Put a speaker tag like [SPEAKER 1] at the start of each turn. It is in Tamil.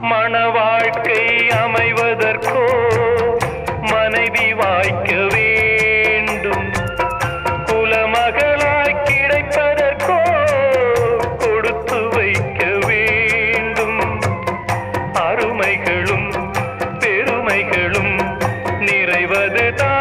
[SPEAKER 1] மன வாழ்க்கை அமைவதற்கோ மனைவி வாய்க்க வேண்டும். குலமகளாய் கிடைப்பதற்கோ கொடுத்து வைக்க வேண்டும். அருமைகளும் பெருமைகளும் நிறைவதுதான்.